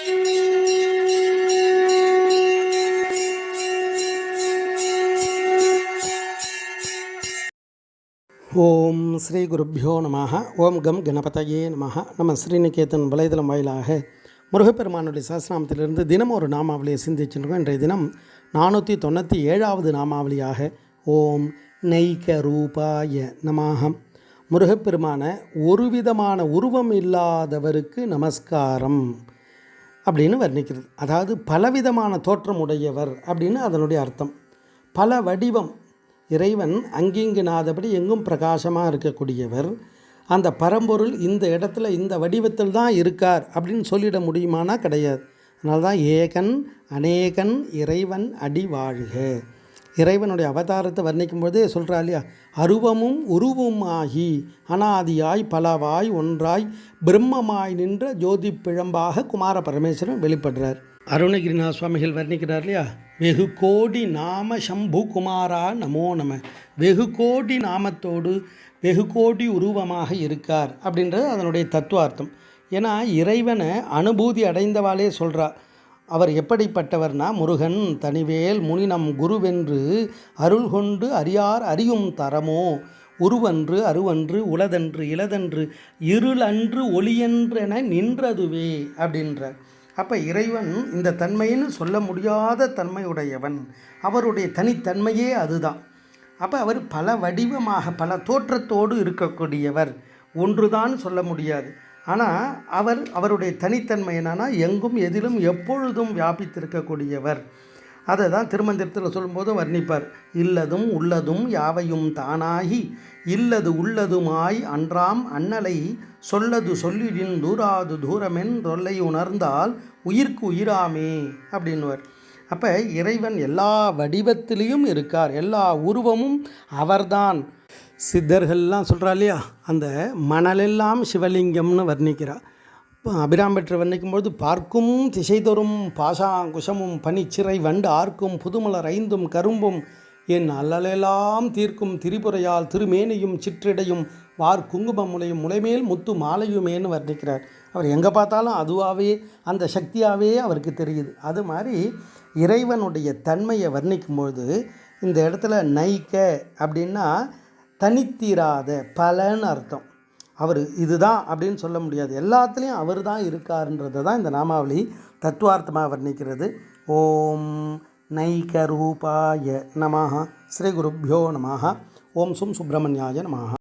ஓம் ஸ்ரீ குருப்பியோ நம ஓம் கம் கணபதையே நம நம்ம ஸ்ரீநிகேதன் வலைதளம் வாயிலாக முருகப்பெருமானுடைய சஹஸ்ரநாமத்திலிருந்து தினம் ஒரு நாமாவளியை சிந்திச்சிருக்கோம் இன்றைய தினம் நானூற்றி தொண்ணூற்றி ஏழாவது நாமாவளியாக ஓம் நெய்க ரூபாய நமாகம் முருகப்பெருமான ஒரு விதமான உருவம் இல்லாதவருக்கு நமஸ்காரம். அப்படின்னு வர்ணிக்கிறது. அதாவது பலவிதமான தோற்றம் உடையவர் அப்படின்னு அதனுடைய அர்த்தம். பல வடிவம். இறைவன் அங்கிங்கு நாதபடி எங்கும் பிரகாசமாக இருக்கக்கூடியவர். அந்த பரம்பொருள் இந்த இடத்துல இந்த வடிவத்தில் தான் இருக்கார் அப்படின்னு சொல்லிட முடியுமானா கிடையாது. அதனால தான் ஏகன் அநேகன் இறைவன் அடி வாழ்க இறைவனுடைய அவதாரத்தை வர்ணிக்கும்போதே சொல்கிறா இல்லையா? அருவமும் உருவுமாகி அனாதியாய் பலவாய் ஒன்றாய் பிரம்மமாய் நின்ற ஜோதி பிழம்பாக குமார பரமேஸ்வரன் வெளிப்படுறார். அருணகிரிநாத சுவாமிகள் வர்ணிக்கிறார் இல்லையா? வெகு கோடி நாம சம்பு குமாரா நமோ நம. வெகு கோடி நாமத்தோடு வெகு கோடி உருவமாக இருக்கார் அப்படின்றது அதனுடைய தத்துவார்த்தம். ஏன்னா இறைவனை அனுபூதி அடைந்தவாளே சொல்கிறா அவர் எப்படிப்பட்டவர்னா முருகன் தனிவேல் முனினம் குருவென்று அருள் கொண்டு அறியார் அறியும் தரமோ? உருவன்று அருவன்று உளதன்று இளதன்று இருளன்று ஒளியன்றென நின்றதுவே அப்படின்றார். அப்போ இறைவன் இந்த தன்மைன்னு சொல்ல முடியாத தன்மையுடையவன். அவருடைய தனித்தன்மையே அதுதான். அப்போ அவர் பல வடிவமாக பல தோற்றத்தோடு இருக்கக்கூடியவர். ஒன்றுதான் சொல்ல முடியாது. ஆனால் அவர் அவருடைய தனித்தன்மை என்னன்னா எங்கும் எதிலும் எப்பொழுதும் வியாபித்திருக்கக்கூடியவர். அதை தான் திருமந்திரத்தில் சொல்லும்போது வர்ணிப்பார். இல்லதும் உள்ளதும் யாவையும் தானாகி இல்லது உள்ளதுமாய் அன்றாம் அண்ணலை சொல்லது சொல்லிடின் தூராது தூரமென் தொல்லை உணர்ந்தால் உயிர்க்கு உயிராமே அப்படின்வர் அப்போ இறைவன் எல்லா வடிவத்திலையும் இருக்கார். எல்லா உருவமும் அவர்தான். சித்தர்கள்லாம் சொல்கிறா இல்லையா? அந்த மணலெல்லாம் சிவலிங்கம்னு வர்ணிக்கிறார் அபிராம் பெற்று வர்ணிக்கும்பொழுது பார்க்கும் திசை தோறும் பாசாங்குஷமும் பனிச்சிறை வண்டு ஆர்க்கும் புதுமலர் ஐந்தும் கரும்பும் என் அல்லலெல்லாம் தீர்க்கும் திரிபுரையால் திருமேனியும் சிற்றிடையும் வார் குங்குமம் முலையும் முலைமேல் முத்து மாலையுமேன்னு வர்ணிக்கிறார். அவர் எங்கே பார்த்தாலும் அதுவாகவே அந்த சக்தியாகவே அவருக்கு தெரியுது. அது மாதிரி இறைவனுடைய தன்மையை வர்ணிக்கும்பொழுது இந்த இடத்துல நைக்க அப்படின்னா தனித்தீராத பலன்னு அர்த்தம். அவர் இதுதான் அப்படின்னு சொல்ல முடியாது. எல்லாத்துலேயும் அவர் தான் இருக்காருன்றதை தான் இந்த நாமாவளி தத்துவார்த்தமாக வர்ணிக்கிறது ஓம் நைகரூபாய நமஹ. ஸ்ரீ குருப்பியோ நமஹ. ஓம் சும் சுப்பிரமணியாய நமஹ.